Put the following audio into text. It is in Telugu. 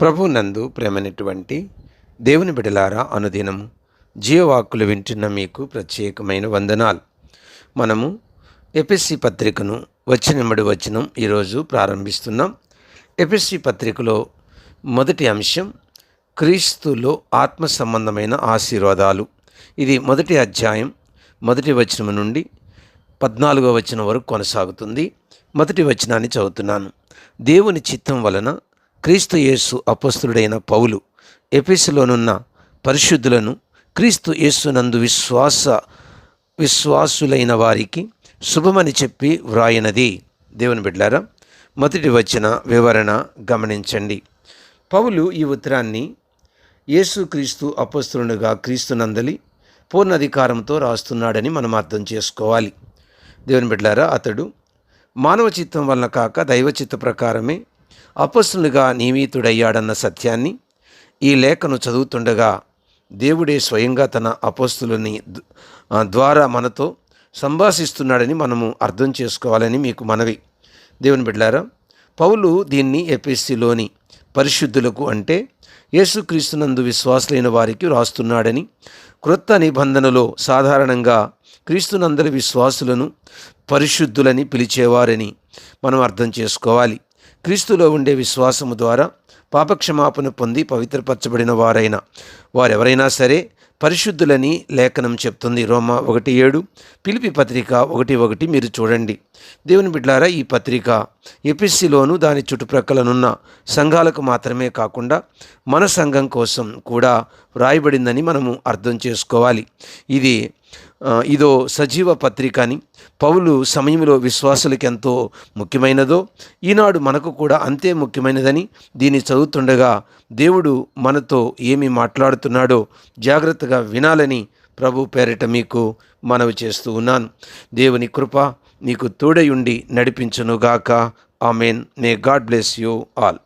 ప్రభు నందు ప్రేమనటువంటి దేవుని బిడలారా అనుదినము జీవవాక్కులు వింటున్న మీకు ప్రత్యేకమైన వందనాలు. మనము ఎపిస్సి పత్రికను వచ్చినమ్మడి వచనం ఈరోజు ప్రారంభిస్తున్నాం. ఎపిస్సి పత్రికలో మొదటి అంశం క్రీస్తులో ఆత్మ సంబంధమైన ఆశీర్వాదాలు. ఇది మొదటి అధ్యాయం మొదటి వచనం నుండి పద్నాలుగో వచనం వరకు కొనసాగుతుంది. మొదటి వచనాన్ని చదువుతున్నాను. దేవుని చిత్తం వలన క్రీస్తు యేసు అపస్తుడైన పౌలు ఎపిసులోనున్న పరిశుద్ధులను క్రీస్తు యేసునందు విశ్వాస విశ్వాసులైన వారికి శుభమని చెప్పి వ్రాయినది. దేవుని బిడ్డారా మొదటి వచ్చిన వివరణ గమనించండి. పౌలు ఈ ఉత్తరాన్ని యేసుక్రీస్తు అపస్తులుగా క్రీస్తునందలి పూర్ణాధికారంతో రాస్తున్నాడని మనం అర్థం చేసుకోవాలి. దేవుని బిడ్డారా అతడు మానవ చిత్తం వలన కాక దైవ చిత్త ప్రకారమే అపస్సులుగా నియమితుడయ్యాడన్న సత్యాన్ని ఈ లేఖను చదువుతుండగా దేవుడే స్వయంగా తన అపస్తులని ద్వారా మనతో సంభాషిస్తున్నాడని మనము అర్థం చేసుకోవాలని మీకు మనవి. దేవుని బిడ్డారా పౌలు దీన్ని ఎపిఎస్సిలోని పరిశుద్ధులకు అంటే యేసుక్రీస్తునందు విశ్వాసులైన వారికి రాస్తున్నాడని క్రొత్త నిబంధనలో సాధారణంగా క్రీస్తునందరి విశ్వాసులను పరిశుద్ధులని పిలిచేవారని మనం అర్థం చేసుకోవాలి. క్రీస్తులో ఉండే విశ్వాసము ద్వారా పాపక్షమాపణ పొంది పవిత్రపరచబడిన వారైన వారెవరైనా సరే పరిశుద్ధులని లేఖనం చెప్తుంది. రోమా ఒకటి ఏడు పిలిపి పత్రిక ఒకటి ఒకటి మీరు చూడండి. దేవుని బిడ్లారా ఈ పత్రిక ఎపిస్సిలోను దాని చుట్టుప్రక్కలనున్న సంఘాలకు మాత్రమే కాకుండా మన సంఘం కోసం కూడా వ్రాయబడిందని మనము అర్థం చేసుకోవాలి. ఇది ఇదో సజీవ పత్రిక అని పౌలు సమయంలో విశ్వాసులకు ఎంతో ముఖ్యమైనదో ఈనాడు మనకు కూడా అంతే ముఖ్యమైనదని దీన్ని చదువుతుండగా దేవుడు మనతో ఏమి మాట్లాడుతున్నాడో జాగ్రత్తగా వినాలని ప్రభు పేరిట మీకు మనవి చేస్తూ ఉన్నాను. దేవుని కృప మీకు తోడయుండి నడిపించునుగాక. Amen. May God bless you all.